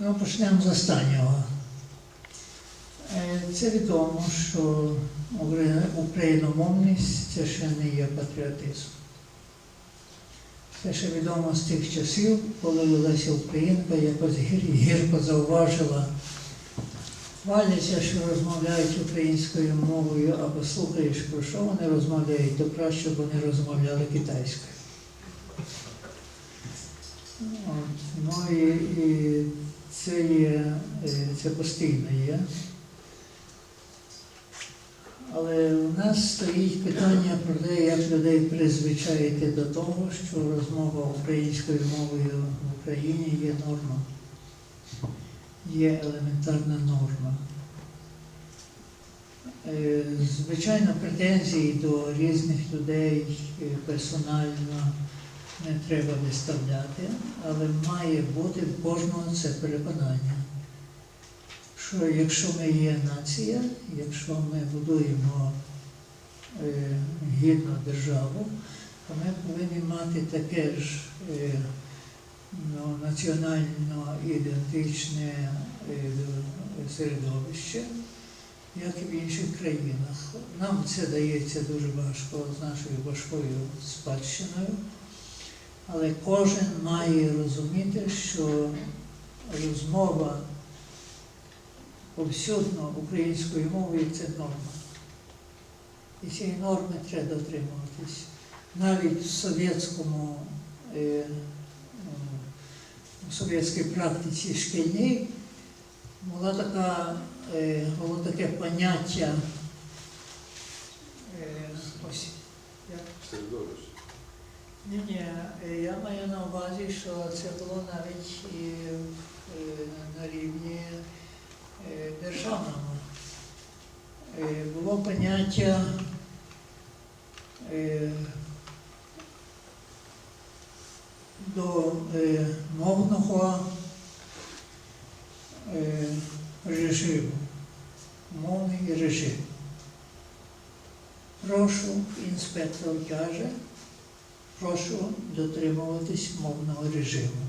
Ну, почнемо з останнього. Е, Це відомо, що україномовність це ще не є патріотизм. Це ще відомо з тих часів, коли Леся Українка якось гірко зауважила, хваляться, що розмовляють українською мовою, або слухаєш, про що вони розмовляють, то краще б вони розмовляли китайською. От. Ну і, і це є, е, це постійно є. Але у нас стоїть питання про те, як людей призвичаїти до того, що розмова українською мовою в Україні є норма, є елементарна норма. Е, Звичайно, претензії до різних людей е, персонально не треба виставляти, але має бути в кожного це переконання, що якщо ми є нація, якщо ми будуємо е, гідну державу, то ми повинні мати таке ж е, ну, національно ідентичне е, середовище, як і в інших країнах. Нам це дається дуже важко з нашою важкою спадщиною. Але кожен має розуміти, що розмова повсюдно українською мовою це норма. І цієї норми треба дотримуватись. Навіть в совєтському, е, е, в совєтській практиці шкільній була така, е, було таке поняття. е, ось, як. Ні, ні, я маю на увазі, що це було навіть і е, на рівні е, державному. Е, Було поняття е, до е, мовного е, режиму, мовний режим. Прошу, інспектор каже, прошу дотримуватись мовного режиму.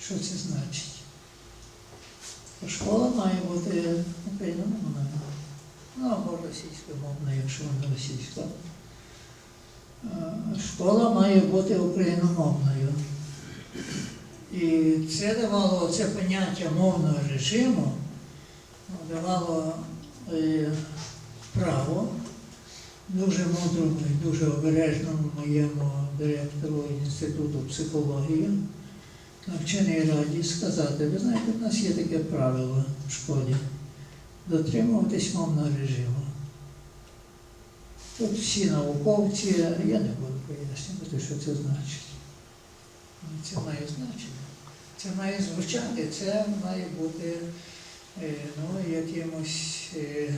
Що це значить? Школа має бути україномовною, ну або російськомовною, якщо вона російська. Е, Школа має бути україномовною. І це давало це поняття мовного режиму, давало е, право дуже мудрому і дуже обережному моєму директору Інституту психології на вченій раді сказати, ви знаєте, в нас є таке правило в школі дотримуватись мовного режиму. Тут всі науковці, я не буду пояснювати, що це значить. Це має значення. Це має звучати, це має бути е, ну, якимось е,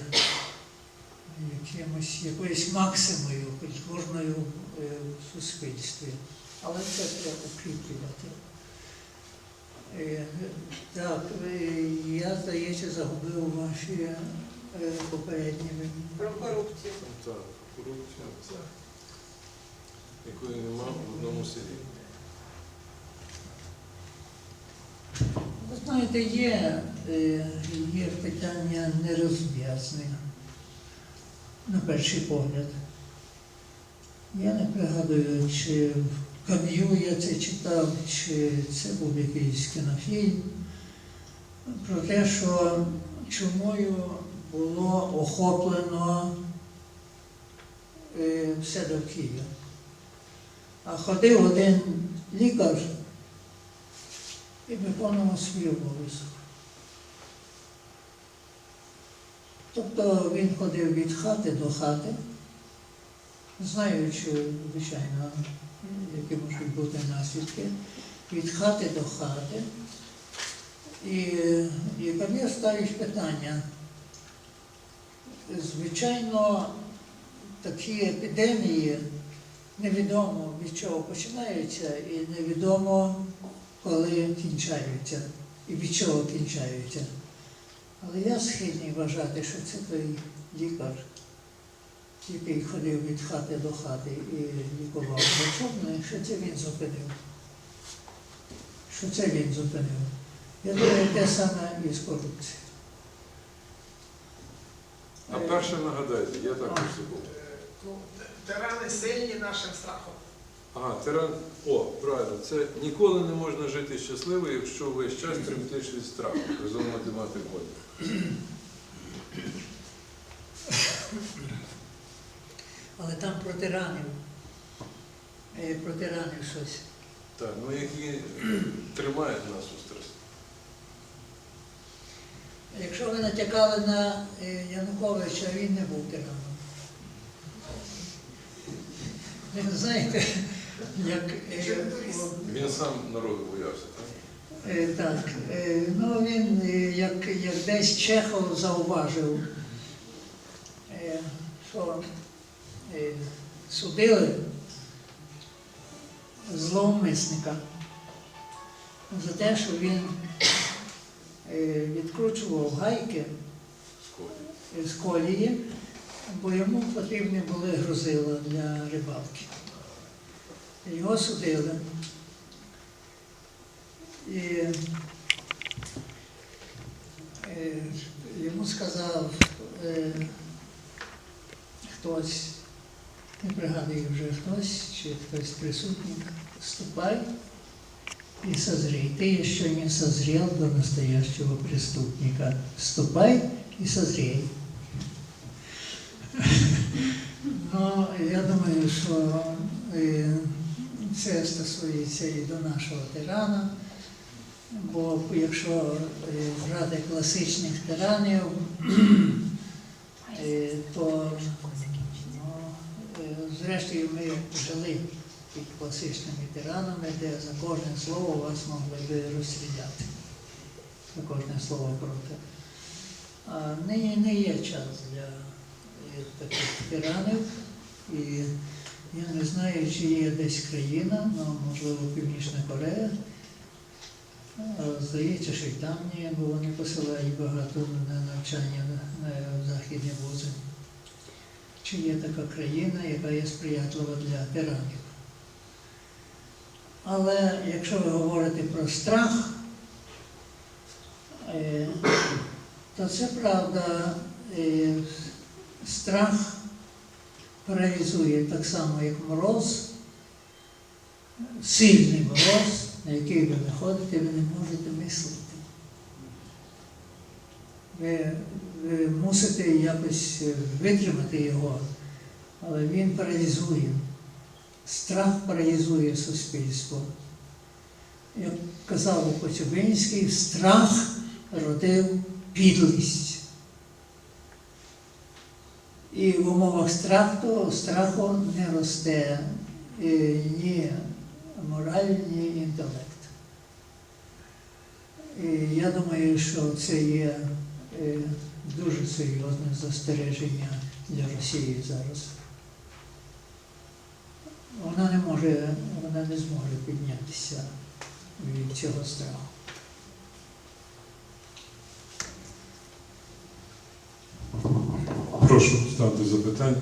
якимось, якоюсь максимою культурною е, в суспільстві. Але це треба укріплювати. Е, Так, е, я, здається, загубив ваші е, попередні. Про корупцію. Так, корупція, так. Якої нема в одному селі. Ви знаєте, є, є питання нерозв'язне, на перший погляд. Я не пригадую, чи в Кам'ю я це читав, чи це був якийсь кінофільм, про те, що чумою було охоплено е, все довкілля. А ходив один лікар і виконував свій обов'язок. Тобто він ходив від хати до хати, знаючи, звичайно, які можуть бути наслідки, від хати до хати. І, і Кам'я ставить питання. Звичайно, такі епідемії невідомо від чого починаються і невідомо коли кінчаються і від чого кінчаються. Але я схильний вважати, що це той лікар, який ходив від хати до хати і лікував зачовно, що це він зупинив. Що це він зупинив. Я думаю, те саме і з корупцією. А перше нагадайте, я також забув. Ну, тирани сильні нашим страхом. Ага, тиран. О, правильно, це ніколи не можна жити щасливо, якщо весь час тремтиш від страху. Разом математику. Але там про тиранів. Е, Про тиранів щось. Так, ну які тримають нас у стресі. Якщо ви натякали на е, Януковича, він не був тираном. Ви знаєте, як е, Він сам народу боявся, так? Е, Так, е, ну він, е, як, як десь Чехов зауважив, що судили зловмисника за те, що він відкручував гайки з колії, бо йому потрібні були грузила для рибалки. Його судили. І е, йому сказав е, хтось, не пригадую вже хтось, чи хтось присутній, ступай и созрей. Ты еще не созрел до настоящего преступника. Ступай и созрей. Ну, я думаю, що е, це стосується і до нашого тирана, бо якщо е, брати класичних тиранів, е, то ну, е, зрештою ми жили під класичними тиранами, де за кожне слово вас могли би розстріляти. За кожне слово проти. А нині не є час для е, таких тиранів. І я не знаю, чи є десь країна, ну, можливо, Північна Корея. А, Здається, що й там ні, бо вони посилають багато на навчання на, на західні вузи. Чи є така країна, яка є сприятлива для тиранів? Але якщо ви говорите про страх, е, то це правда, е, страх паралізує так само, як мороз, сильний мороз, на який ви виходите, ви не можете мислити. Ви, ви мусите якось витримати його, але він паралізує. Страх паралізує суспільство. Як казав Коцюбинський, страх родив підлість. І в умовах страху, страху не росте е, ні мораль, ні інтелект. І я думаю, що це є е, дуже серйозне застереження для Росії зараз. Вона не може, вона не зможе піднятися від цього страху. Прошу ставте запитання.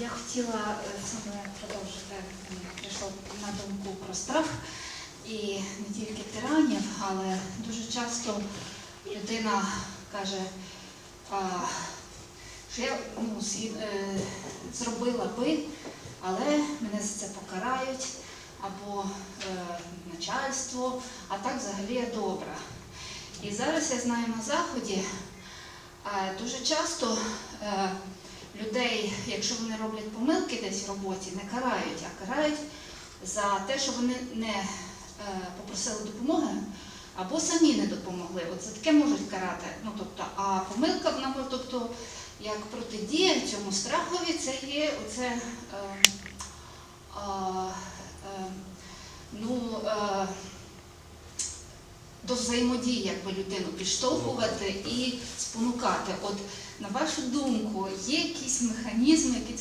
Я хотіла е, саме продовжити, м, прийшло на думку і не тільки тиранів, але дуже часто людина каже, що я ну, е, зробила би, але мене за це покарають, або е, начальство, а так взагалі я добра. І зараз я знаю на Заході, дуже часто е, людей, якщо вони роблять помилки десь в роботі, не карають, а карають за те, що вони не е, попросили допомоги або самі не допомогли. От за таке можуть карати. Ну, тобто, а помилка, вона, тобто, як протидія цьому страхові, це є оце. Е, а, е, ну, е, до взаємодії, якби людину підштовхувати і спонукати. От на вашу думку, є якісь механізми, які